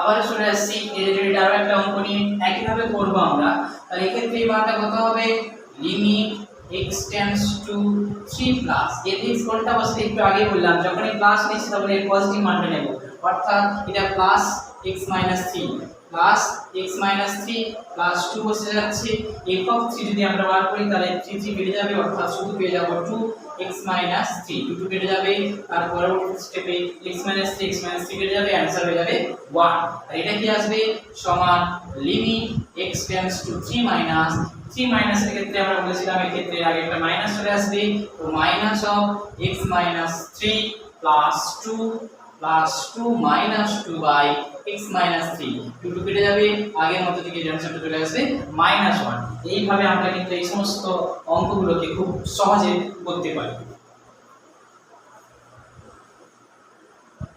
আবার চলে আসছি এই রিলেটেড একটা অঙ্ক নিয়ে একইভাবে করব আমরা। তাহলে এক্ষেত্রে এই মানটা কত হবে? Limit tends to three plus এর এক্স কোনটা বসতে একটু আগে বললাম যখন এই প্লাস নিচ্ছি তখন এর পজিটিভ মানটা নেব। অর্থাৎ এটা plus x minus three plus x minus three plus two বসে যাচ্ছে। এফ অফ থ্রি যদি আমরা বার করি, তাহলে থ্রি থ্রি কেটে যাবে, অর্থাৎ শুধু পেয়ে যাব two x minus three two two কেটে যাবে, আর পরবর্তী স্টেপে x minus three x minus three কেটে যাবে অ্যান্সার হয়ে যাবে ওয়ান এটা কি আসবে? সমান limit x tends to three minus three মাইনাসের ক্ষেত্রে আমরা বলেছিলাম, এক্ষেত্রে আগে একটা মাইনাস চলে আসবে। তো minus of x minus three plus two plus two minus two by x minus three two two কেটে যাবে, আগের মতো থেকে অ্যান্সারটা চলে আসবে মাইনাস ওয়ান এইভাবে আমরা কিন্তু এই সমস্ত অঙ্কগুলোকে খুব সহজে করতে পারি।